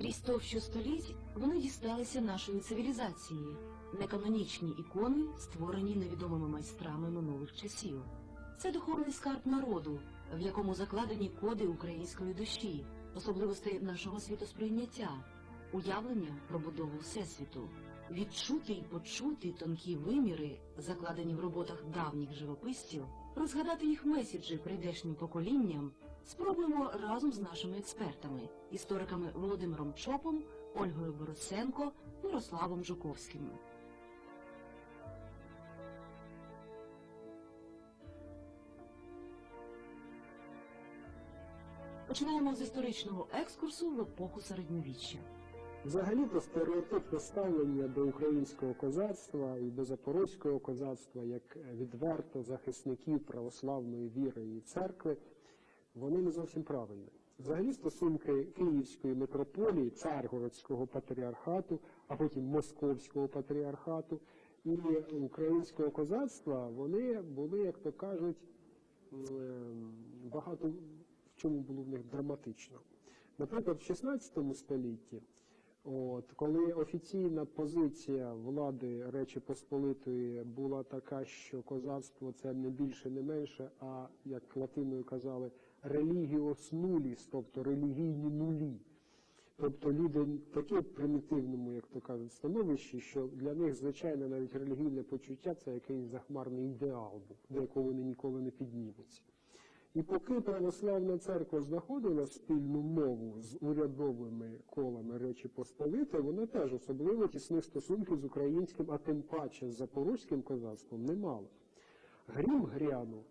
Крізь товщу століть вони дісталися нашої цивілізації, неканонічні ікони, створені невідомими майстрами минулих часів. Це духовний скарб народу, в якому закладені коди української душі, особливості нашого світосприйняття, уявлення про будову Всесвіту, відчути й почути тонкі виміри, закладені в роботах давніх живописців, розгадати їх меседжі прийдешнім поколінням, спробуємо разом з нашими експертами, істориками Володимиром Чопом, Ольгою Борисенко, Мирославом Жуковським. Починаємо з історичного екскурсу в епоху середньовіччя. Взагалі-то стереотипне ставлення до українського козацтва і до запорозького козацтва як відверто захисників православної віри і церкви, вони не зовсім правильні. Взагалі стосунки Київської митрополії, царгородського патріархату, а потім Московського патріархату і українського козацтва, вони були, як то кажуть, ем, багато в чому було в них драматично. Наприклад, в 16 столітті, от, коли офіційна позиція влади Речі Посполитої була така, що козацтво це не більше, не менше, а як латиною казали, релігіос нуліс, тобто релігійні нулі. Тобто люди в таке примітивному, як то кажуть, становищі, що для них, звичайно, навіть релігійне почуття це якийсь захмарний ідеал був, до якого вони ніколи не піднімуться. І поки православна церква знаходила спільну мову з урядовими колами Речі Посполитої, вона теж особливо тісних стосунків з українським, а тим паче з запорозьким козацтвом не мала. Грім грянув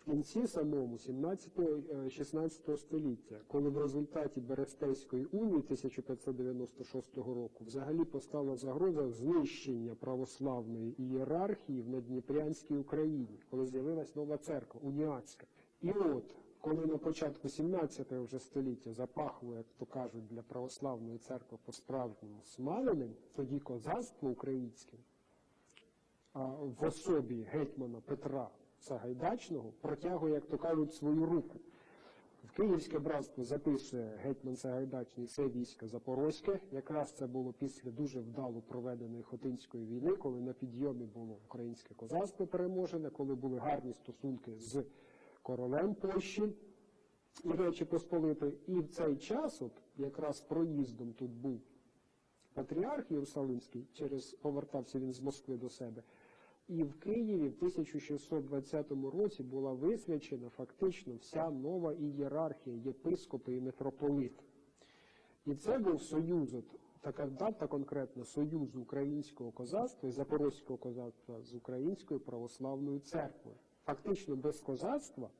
в кінці самому 17-16 століття, коли в результаті Берестейської унії 1596 року взагалі постала загроза знищення православної ієрархії в Надніпрянській Україні, коли з'явилась нова церква, уніатська. І от, коли на початку 17 вже століття запахло, як то кажуть, для православної церкви по-справжньому смаленим, тоді козацтво українське в особі гетьмана Петра Сагайдачного протягує, як то кажуть, свою руку. В Київське братство записує гетьман Сагайдачний це військо Запорозьке. Якраз це було після дуже вдало проведеної Хотинської війни, коли на підйомі було українське козацтво переможене, коли були гарні стосунки з королем Польщі і Речі Посполитої. І в цей час, от якраз проїздом тут був патріарх Єрусалимський, через повертався він з Москви до себе. І в Києві в 1620 році була висвячена фактично вся нова ієрархія, єпископи і митрополити. І це був союз, от, така дата конкретна, союз українського козацтва і запорозького козацтва з українською православною церквою. Фактично без козацтва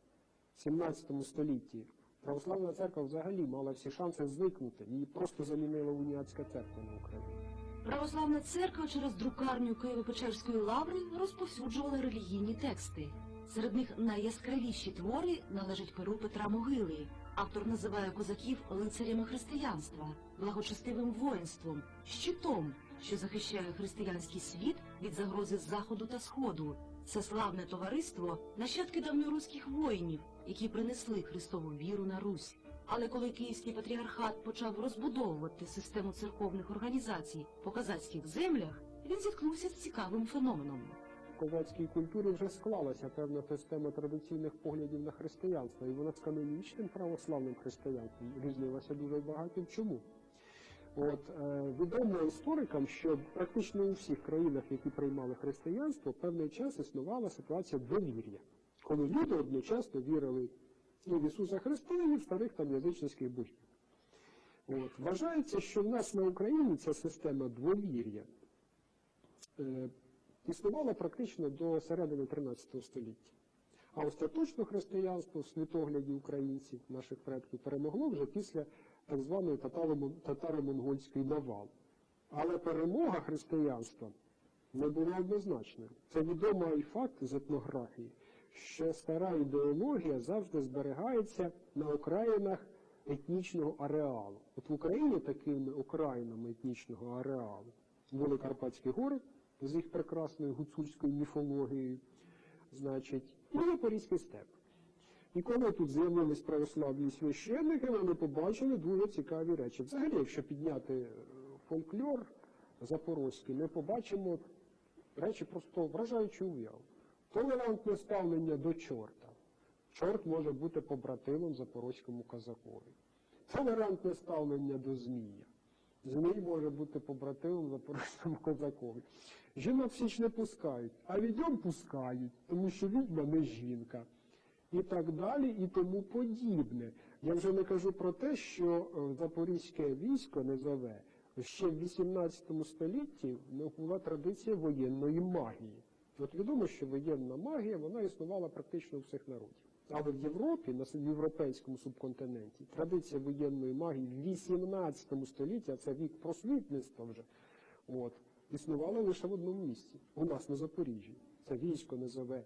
в 17 столітті православна церква взагалі мала всі шанси зникнути. Її просто замінила уніатська церква на Україні. Православна церква через друкарню Києво-Печерської лаври розповсюджувала релігійні тексти. Серед них найяскравіші твори належать перу Петра Могили. Автор називає козаків лицарями християнства, благочестивим воїнством, щитом, що захищає християнський світ від загрози заходу та сходу. Це славне товариство нащадки давньоруських воїнів, які принесли Христову віру на Русь. Але коли Київський патріархат почав розбудовувати систему церковних організацій по казацьких землях, він зіткнувся з цікавим феноменом. В козацькій культурі вже склалася певна система традиційних поглядів на християнство, і вона з канонічним православним християнством різнилася дуже багато. Чому? От е, відомо історикам, що практично у всіх країнах, які приймали християнство, певний час існувала ситуація довір'я, коли люди одночасно вірили і в Ісуса Христа, і в старих там язичницьких богів. От. Вважається, що в нас на Україні ця система двовір'я е, існувала практично до середини 13 століття. А остаточно християнство в світогляді українців, наших предків, перемогло вже після так званої татаро-монгольської навали. Але перемога християнства не була однозначною. Це відомий факт з етнографії, що стара ідеологія завжди зберігається на окраїнах етнічного ареалу. От в Україні такими окраїнами етнічного ареалу були Карпатські гори з їх прекрасною гуцульською міфологією, значить, і Запорізький степ. І коли тут з'явились православні священники, вони побачили дуже цікаві речі. Взагалі, якщо підняти е, фольклор запорозький, ми побачимо речі просто вражаючи уяву. Толерантне ставлення до чорта. Чорт може бути побратимом запорозькому козакові. Толерантне ставлення до змія. Змій може бути побратимом запорозькому козакові. Жінок всі ж не пускають, а відьом пускають, тому що відьма не жінка. І так далі, і тому подібне. Я вже не кажу про те, що е, запорізьке військо низове ще в 18 столітті була традиція воєнної магії. От відомо, що воєнна магія вона існувала практично у всіх народів. Але в Європі, на європейському субконтиненті, традиція воєнної магії в 18 столітті, а це вік просвітництва вже, от, існувала лише в одному місці. У нас на Запоріжжі. Це військо низове,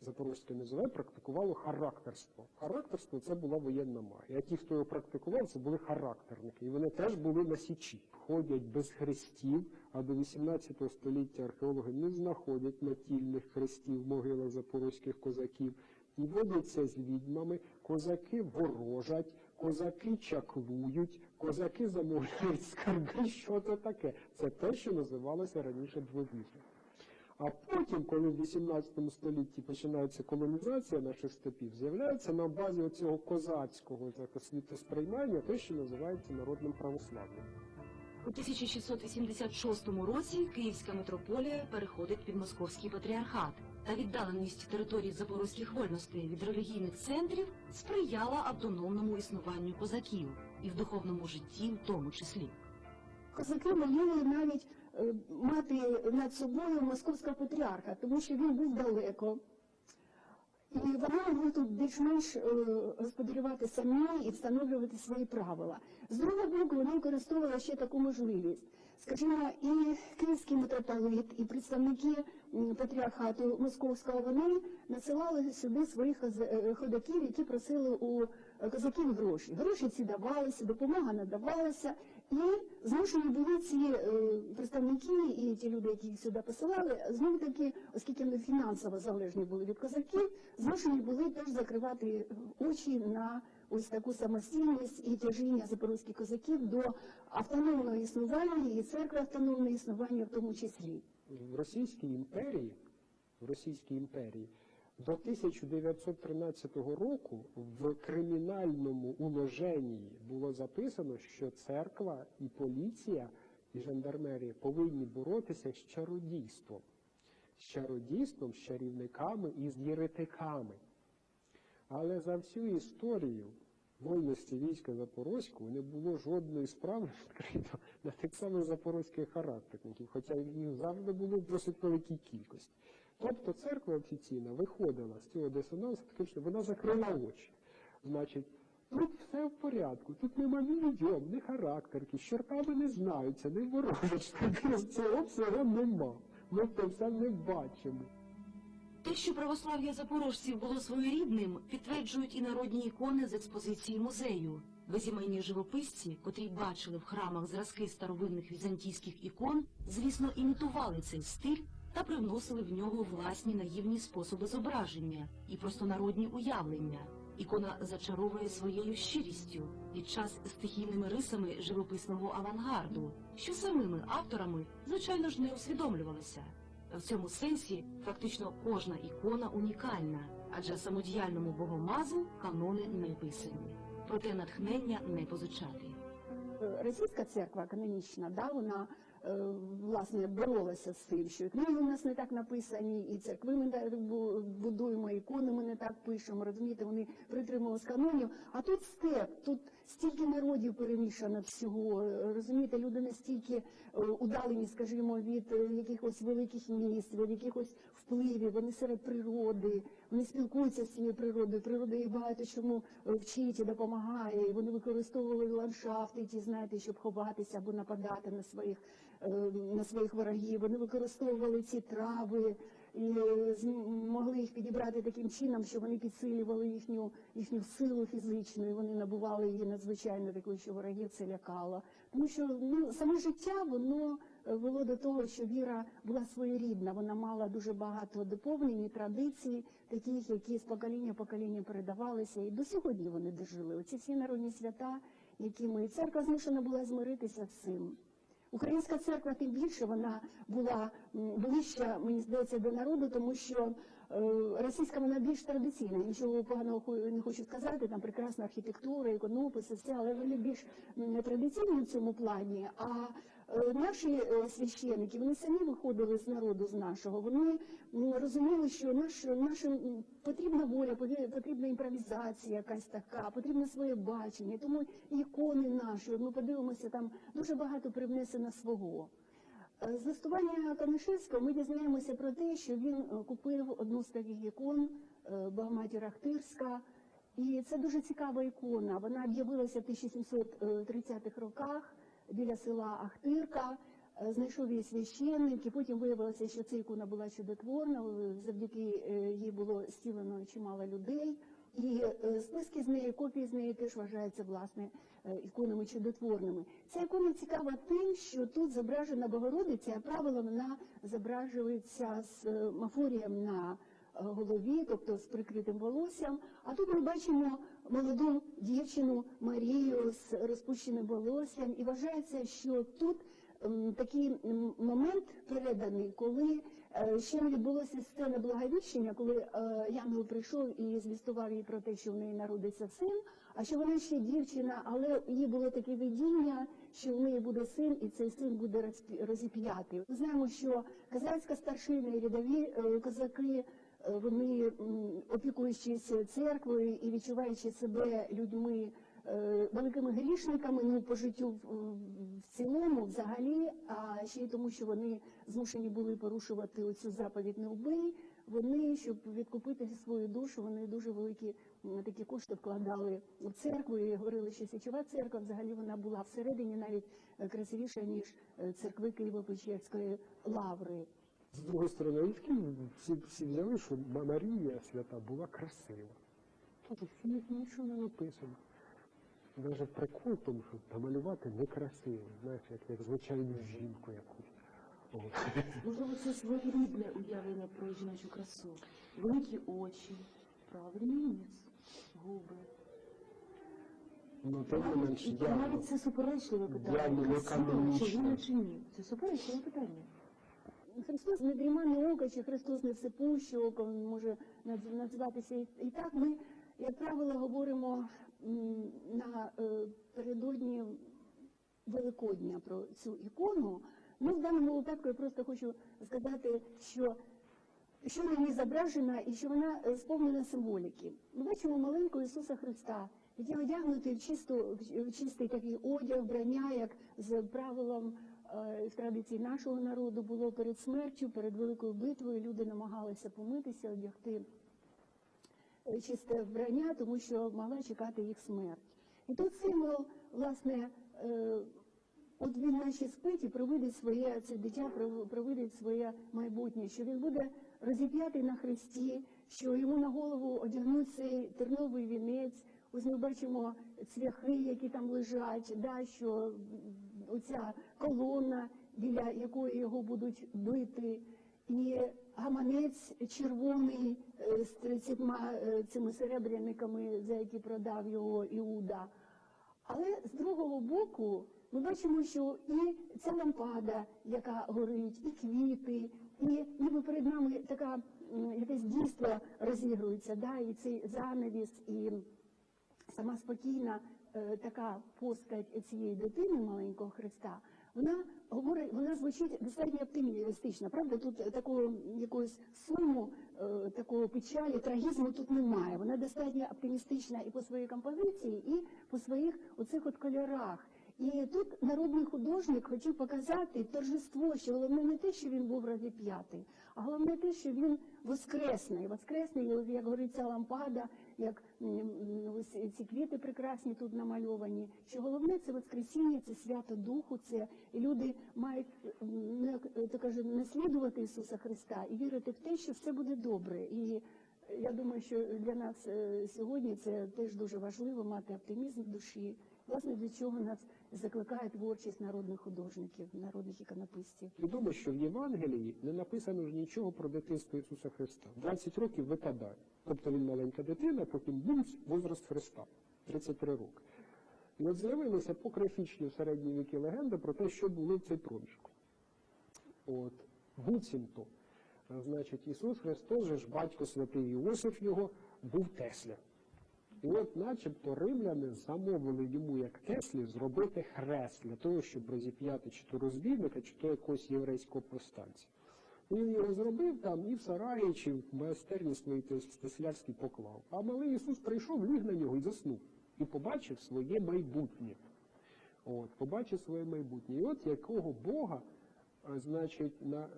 Запорозьке низове практикувало характерство. Характерство це була воєнна магія. А ті, хто його практикував, це були характерники. І вони теж були на січі. Ходять без хрестів, а до 18 століття археологи не знаходять натільних хрестів в могилах запорозьких козаків. І водяться з відьмами, козаки ворожать, козаки чаклують, козаки замовляють скарби. Що це таке? Це те, що називалося раніше двовір'я. А потім, коли в 18 столітті починається колонізація наших степів, з'являється на базі цього козацького так, світосприймання те, що називається народним православ'ям. У 1686 році Київська митрополія переходить під московський патріархат, та віддаленість територій запорозьких вольностей від релігійних центрів сприяла автономному існуванню козаків і в духовному житті в тому числі. Козаки воліли навіть мати над собою московського патріарха, тому що він був далеко. І вони могли тут більш-менш е, господарювати самі і встановлювати свої правила. З другого боку, вони використовували ще таку можливість. Скажімо, і київський митрополит, і представники патріархату московського вони насилали сюди своїх е, ходаків, які просили у е, козаків гроші. Гроші ці давалися, допомога надавалася, і змушені були ці е, представники і ті люди, які їх сюди посилали, знову таки, оскільки вони фінансово залежні були від козаків, змушені були теж закривати очі на ось таку самостійність і тяжіння запорозьких козаків до автономного існування і церкви автономного існування в тому числі. В Російській імперії, в Російській імперії до 1913 року в кримінальному уложенні було записано, що церква і поліція і жандармерія повинні боротися з чародійством. З чародійством, з чарівниками і з єретиками. Але за всю історію вольності війська Запорозького не було жодної справи відкрито на тих самих запорозьких характерників, хоча їх завжди було в досить великій кількості. Тобто церква офіційна виходила з цього дисонансу, таким, що вона закрила очі. Значить, тут все в порядку, тут нема ні відьом, ні характерки, з не знаються, не ворожать, цього всього нема. Ми це все не бачимо. Те, що православ'я запорожців було своєрідним, підтверджують і народні ікони з експозиції музею. Безіменні живописці, котрі бачили в храмах зразки старовинних візантійських ікон, звісно, імітували цей стиль та привносили в нього власні наївні способи зображення і простонародні уявлення. Ікона зачаровує своєю щирістю під час стихійними рисами живописного авангарду, що самими авторами, звичайно ж, не усвідомлювалося. В цьому сенсі фактично кожна ікона унікальна, адже самодіяльному богомазу канони не писані. Проте натхнення не позичати. Російська церква канонічна, да, вона власне боролася з цим, що книги у нас не так написані, і церкви ми так бу- будуємо, ікони ми не так пишемо. Розумієте, вони притримувались канонів. А тут степ, тут стільки народів перемішано всього. е, Розумієте, люди настільки е, удалені, скажімо, від е, якихось великих міст, від якихось впливів. Вони серед природи, вони спілкуються з цією природою. Природа їх багато чому е, вчить і допомагає. І вони використовували ландшафти, ті знаєте, щоб ховатися або нападати на своїх е, на своїх ворогів. Вони використовували ці трави, і змогли їх підібрати таким чином, що вони підсилювали їхню, їхню силу фізичну, і вони набували її надзвичайно такою, що ворогів це лякало. Тому що ну, саме життя воно е, вело до того, що віра була своєрідна, вона мала дуже багато доповнень і традицій, таких, які з покоління в покоління передавалися, і до сьогодні вони дожили. Оці всі народні свята, які ми церква змушена була змиритися з цим. Українська церква тим більше вона була ближча, мені здається, до народу, тому що е, російська вона більш традиційна. Нічого поганого не хочу сказати. Там прекрасна архітектура, іконописи, все, але вони більш традиційні в цьому плані. А наші е, священники вони самі виходили з народу з нашого. Вони розуміли, що наш, нашим потрібна воля, потрібна імпровізація якась така, потрібне своє бачення. Тому ікони наші, ми подивимося, там дуже багато привнесено свого. Е, З листування Канишевського ми дізнаємося про те, що він е, купив одну з таких ікон е, Богоматір Ахтирська. І це дуже цікава ікона. Вона об'явилася в 1730-х роках біля села Ахтирка. Е, Знайшов її священник, і потім виявилося, що ця ікона була чудотворна. е, Завдяки е, їй було зцілено чимало людей. І списки з неї, копії з неї теж вважаються власне іконами чудотворними. Ця ікона цікава тим, що тут зображена Богородиця, а правило вона зображується з мафорієм на голові, тобто з прикритим волоссям. А тут ми бачимо молоду дівчину Марію з розпущеним волоссям, і вважається, що тут такий момент переданий, коли е, ще не відбулося сцена благовіщення, коли е, Янгел прийшов і звістував їй про те, що в неї народиться син, а що вона ще дівчина, але їй було таке видіння, що в неї буде син, і цей син буде розіп'ятий. Ми знаємо, що казацька старшина і рядові е, козаки. Е, Вони опікуючись церквою і відчуваючи себе людьми е, великими грішниками, ну по життю в, цілому, взагалі, а ще й тому, що вони змушені були порушувати оцю заповідь не вбий. Вони, щоб відкупити свою душу, вони дуже великі такі кошти вкладали в церкву і говорили, що січова церква взагалі вона була всередині навіть е, красивіша ніж церкви Києво-Печерської лаври. З другої сторони, звідки всі, всі взяли, що Ма- Марія свята була красива. Тут нічого не написано. Навіть прикол в тому, що намалювати некрасиво, знаєш, як, як звичайну жінку якусь. От. Можливо, це своєрідне уявлення про жіночу красу. Великі очі, правильний ніс, губи. Ну, тим не менш, І явно. навіть це суперечливе питання. Явно не Красиво, чи вона, чи ні. Це суперечливе питання. Христос не дрімане око, чи Христос не всепуще око, може наз- називатися. І, так ми, як правило, говоримо на е, передодні Великодня про цю ікону. Ну, в даному випадку я просто хочу сказати, що що на ній зображена і що вона е, сповнена символіки. Ми бачимо маленького Ісуса Христа, який одягнутий в, чисту, в чистий такий одяг, вбрання, як з правилом в традиції нашого народу було перед смертю, перед великою битвою. Люди намагалися помитися, одягти е, чисте вбрання, тому що могла чекати їх смерть. І тут символ, власне, е, от він наче спить і провидить своє, це дитя пров- провидить своє майбутнє, що він буде розіп'ятий на хресті, що йому на голову одягнуть цей терновий вінець. Ось ми бачимо цвяхи, які там лежать, да, що оця колона, біля якої його будуть бити, і гаманець червоний е, з 30 е, цими серебряниками, за які продав його Іуда. Але з другого боку ми бачимо, що і ця лампада, яка горить, і квіти, і ніби перед нами така якесь дійство розігрується, да, і цей занавіс, і сама спокійна е, така постать цієї дитини маленького Христа, вона говорить, вона звучить достатньо оптимістично. Правда, тут такого якогось суму, е, такого печалі, трагізму тут немає. Вона достатньо оптимістична і по своїй композиції, і по своїх оцих от кольорах. І тут народний художник хотів показати торжество, що головне не те, що він був розіп'ятий, а головне те, що він воскресний. Воскресний, як говорить ця лампада, як ось ці квіти прекрасні тут намальовані. Що головне це Воскресіння, це свято Духу, це люди мають то каже, наслідувати Ісуса Христа і вірити в те, що все буде добре. І я думаю, що для нас е, сьогодні це теж дуже важливо мати оптимізм в душі. Власне, для чого нас закликає творчість народних художників, народних іконописців. Відомо, що в Євангелії не написано ж нічого про дитинство Ісуса Христа. 20 років випадає. Тобто він маленька дитина, потім був возраст Христа 33 роки. І от з'явилися апокрифічні в середні віки легенди про те, що було в цей проміжку. От, буцімто, значить, Ісус Христос, же ж батько святий Іосиф його, був Тесля. І от, начебто, римляни замовили йому, як Теслі, зробити хрест для того, щоб розіп'яти чи то розбійника, чи то якогось єврейського повстанця. Він його зробив там і в Сараї, чи в майстерні своїй тес- теслярській поклав. А малий Ісус прийшов, ліг на нього і заснув. І побачив своє майбутнє. От, побачив своє майбутнє. І от якого Бога, е, значить, на е,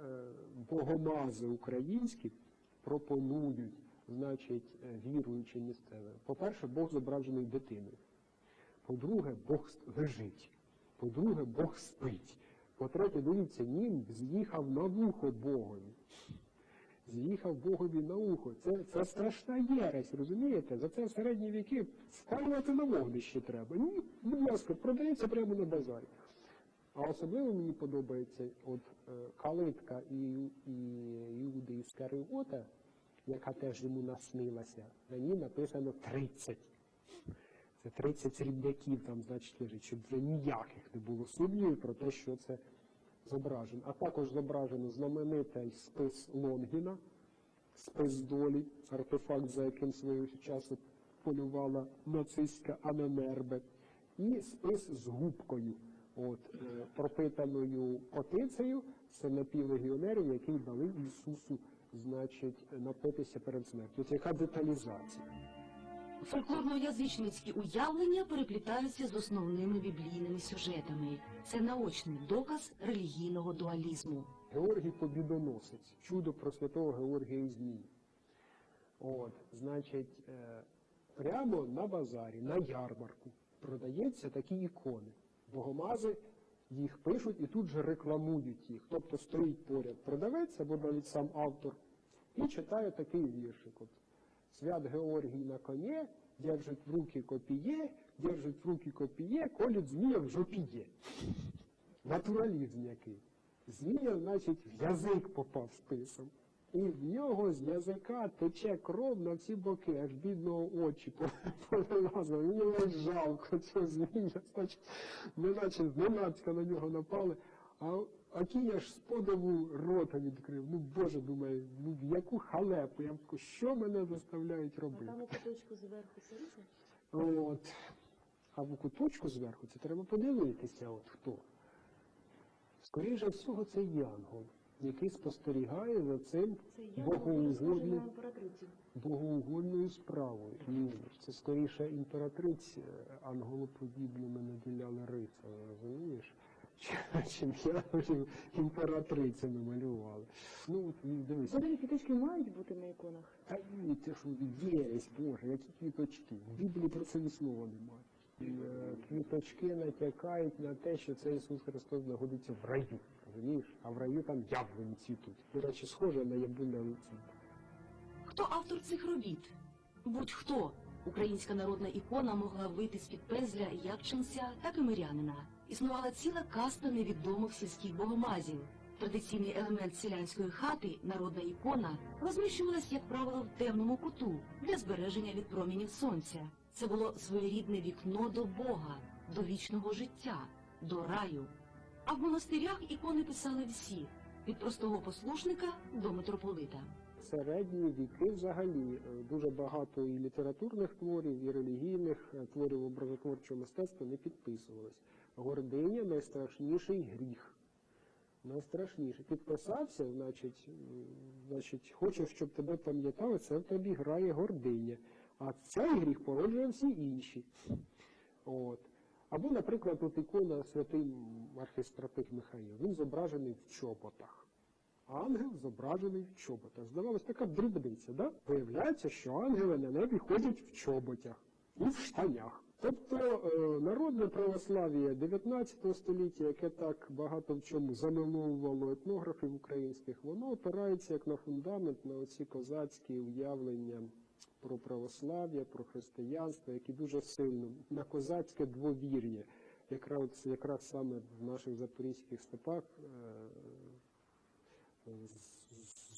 богомази українські пропонують, значить, е, віруючи місцевим. По-перше, Бог зображений дитиною. По-друге, Бог лежить. По-друге, Бог спить. По-третє, дивіться, нім з'їхав на вухо Богові. З'їхав Богові на ухо. Це, це страшна єресь, розумієте? За це в середні віки спалювати на вогнище треба. Ні, будь ласка, продається прямо на базарі. А особливо мені подобається от е, калитка і, і Іуди Іскаріота, яка теж йому наснилася. На ній написано 30. Це 30 срібняків там, значить, лежить, щоб вже ніяких не було сумнівів про те, що це зображено. А також зображено знаменитий спис Лонгіна, спис долі, артефакт, за яким свого часу полювала нацистська Аненербе, і спис з губкою, от, е, пропитаною потицею, це напівлегіонерів, які дали Ісусу, значить, напитися перед смертю. Це яка деталізація? Фольклорно-язичницькі уявлення переплітаються з основними біблійними сюжетами. Це наочний доказ релігійного дуалізму. Георгій Побідоносець, чудо про святого Георгія і Змії. От, значить, е, прямо на базарі, на ярмарку продаються такі ікони. Богомази їх пишуть і тут же рекламують їх. Тобто стоїть поряд продавець або навіть сам автор і читає такий віршик. От, Свят Георгій на коні, держить в руки копіє, держить в руки копіє, колють змія в жопіє. Натуралізм який. Змія, значить, в язик попав списом. І в нього з язика тече кров на всі боки, аж бідного очі повилазили. Мені жалко цього змія, значить, неначе зненацька на нього напали. А, а кінь аж з подиву рота відкрив. Ну, Боже, думаю, ну в яку халепу, я б що мене заставляють робити? Там у куточку зверху сириця? От. А в куточку зверху це треба подивитися, от хто. Скоріше всього, це Янгол, який спостерігає за цим богоугодним, богоугодною справою. Ні, це скоріше імператриця анголоподібними наділяли рицями, розумієш? Чим янголів імператрицями малювали. Ну, дивись. Взагалі квіточки мають бути на іконах. Та ні, це що єресь, Боже, які квіточки. В Біблії про це ні слова немає. Е, Квіточки натякають на те, що це Ісус Христос знаходиться в раю. Розумієш? А в раю там яблуні цвітуть. До речі, схоже на яблуневий цвіт. Хто автор цих робіт? Будь-хто. Українська народна ікона могла вийти з-під пезля як ченця, так і мирянина. Існувала ціла каста невідомих сільських богомазів. Традиційний елемент селянської хати, народна ікона, розміщувалась, як правило, в темному куту для збереження від промінів сонця. Це було своєрідне вікно до Бога, до вічного життя, до раю. А в монастирях ікони писали всі від простого послушника до митрополита. Середні віки взагалі е, дуже багато і літературних творів, і релігійних е, творів образотворчого мистецтва не підписувалось. Гординя найстрашніший гріх. Найстрашніше. Підписався, значить, значить, хочеш, щоб тебе пам'ятали, це в тобі грає гординя. А цей гріх породжує всі інші. От. Або, наприклад, от ікона святий архистратик Михаїл. Він зображений в чоботах. ангел зображений в чоботах. Здавалось, така дрібниця, да? Виявляється, що ангели на небі ходять в чоботях і в штанях. Тобто е, народне православ'я 19 століття, яке так багато в чому замиловувало етнографів українських, воно опирається як на фундамент на оці козацькі уявлення про православ'я, про християнство, які дуже сильно на козацьке двовір'я. Якраз, якраз саме в наших запорізьких степах е,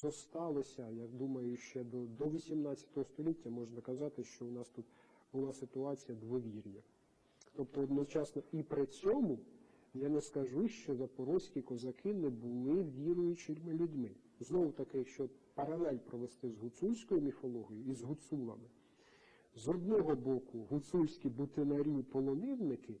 зосталося, я думаю, ще до, до 18 століття можна казати, що у нас тут була ситуація двовір'я. Тобто одночасно і при цьому я не скажу, що запорозькі козаки не були віруючими людьми. Знову таки, якщо паралель провести з гуцульською міфологією і з гуцулами, з одного боку гуцульські бутинарі і полонивники,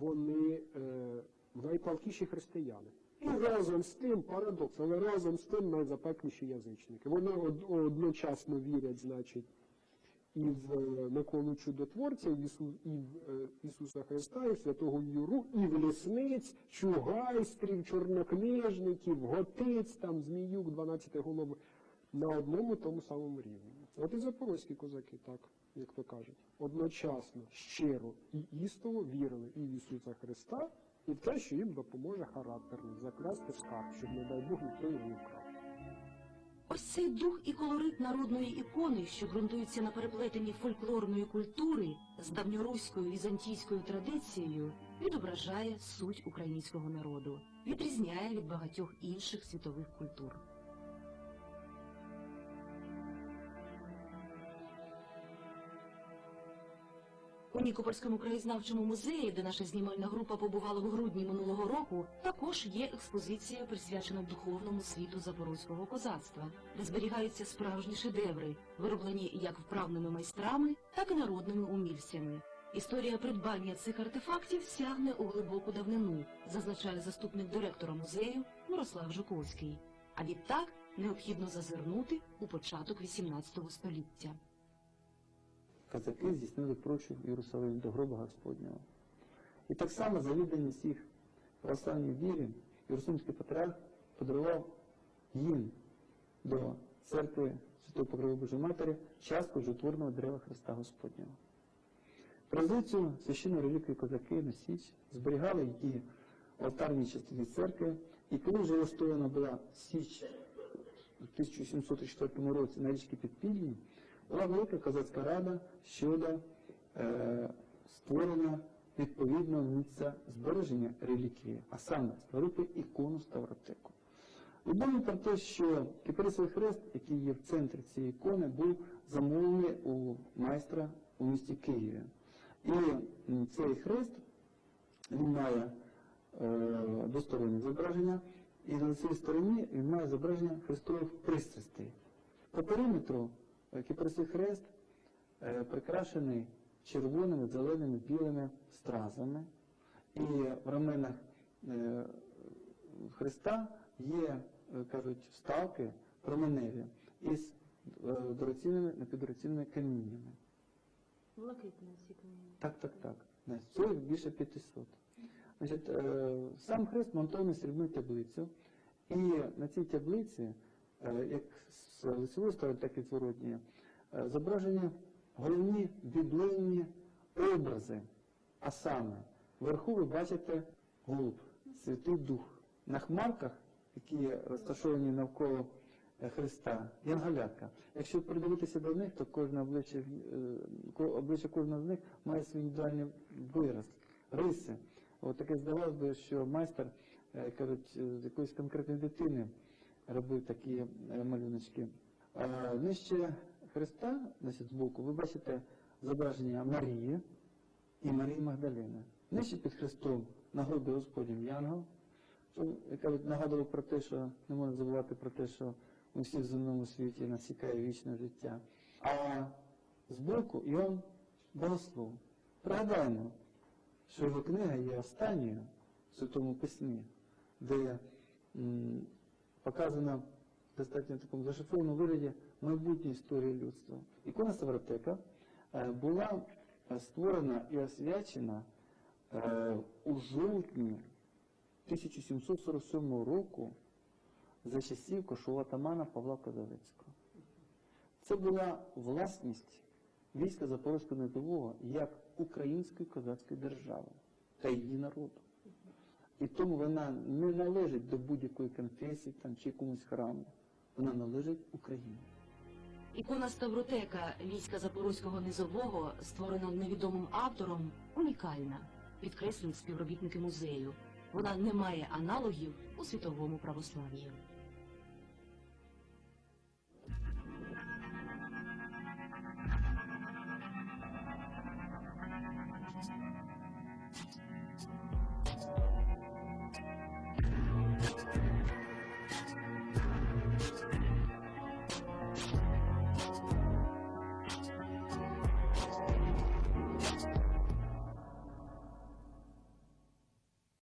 вони е, найпалкіші християни. І разом з тим парадокс, але разом з тим найзапекліші язичники. Вони од- одночасно вірять, значить, і в е, Миколу Чудотворця, і в, е, Ісуса Христа, і Святого Юру, і в лісниць, чугайстрів, чорнокнижників, готиць, там, зміюк, 12 голов на одному тому самому рівні. От і запорозькі козаки, так, як то кажуть, одночасно, щиро і істово вірили і в Ісуса Христа, і в те, що їм допоможе характерник заклясти скарб, щоб, не дай Бог, ніхто його не вкрав. Ось цей дух і колорит народної ікони, що ґрунтується на переплетенні фольклорної культури з давньоруською візантійською традицією, відображає суть українського народу, відрізняє від багатьох інших світових культур. У Нікопольському краєзнавчому музеї, де наша знімальна група побувала в грудні минулого року, також є експозиція, присвячена духовному світу запорозького козацтва, де зберігаються справжні шедеври, вироблені як вправними майстрами, так і народними умільцями. Історія придбання цих артефактів сягне у глибоку давнину, зазначає заступник директора музею Мирослав Жуковський. А відтак необхідно зазирнути у початок XVIII століття. Козаки здійснили прочу в Єрусалим до гроба Господнього. І так само за відданість їх православній вірі Єрусалимський патріарх подарував їм до церкви Святого Покрови Божої Матері частку житворного дерева Христа Господнього. Традицію священної реліквії козаки на Січ зберігали її в алтарній частині церкви, і коли вже влаштована була Січ у 1704 році на річці Підпіллі, була велика козацька рада щодо е, створення відповідного місця збереження реліквії, а саме створити ікону Ставротеку. Відомо про те, що кипарисовий хрест, який є в центрі цієї ікони, був замовлений у майстра у місті Києві. І цей хрест він має е, двостороннє зображення, і на цій стороні він має зображення хрестових пристрастей. По периметру кипарисовий хрест е, прикрашений червоними, зеленими, білими стразами. І в раменах е, Христа є, е, кажуть, вставки променеві із дорогоцінними напівдорогоцінними каміннями. Блакитні всі каміння. Так, так, так. Цього більше 500. Значить, сам хрест монтований срібною таблицю, і на цій таблиці, як з лицевої сторони, так і з е, зображені головні біблійні образи. А саме, вверху ви бачите голуб, Святий Дух. На хмарках, які розташовані навколо е, Христа, янголятка. Якщо придивитися до них, то кожне обличчя, е, обличчя кожного з них має свій індивідуальний вираз, риси. От таке здавалося б, що майстер, е, кажуть, е, з якоїсь конкретної дитини робив такі е, малюночки. Нижче Христа, значить, збоку, ви бачите зображення Марії і Марії Магдалини. Нижче під Христом на гробі Господнім Янгол, яка нагадувала про те, що не можна забувати про те, що у всіх земному світі нас чекає вічне життя. А збоку Іоанн Богослов. Пригадаємо, що його книга є останньою в Святому Письмі, де показана в достатньо такому зашифрованому вигляді майбутня історія людства. Ікона Савратека е, була е, створена і освячена е, у жовтні 1747 року за часів кошового атамана Павла Козовецького. Це була власність війська Запорозького Низового як української козацької держави та її народу. І тому вона не належить до будь-якої конфесії там, чи якомусь храму. Вона належить Україні. Ікона Ставротека війська Запорозького низового, створена невідомим автором, унікальна, підкреслюють співробітники музею. Вона не має аналогів у світовому православ'ї.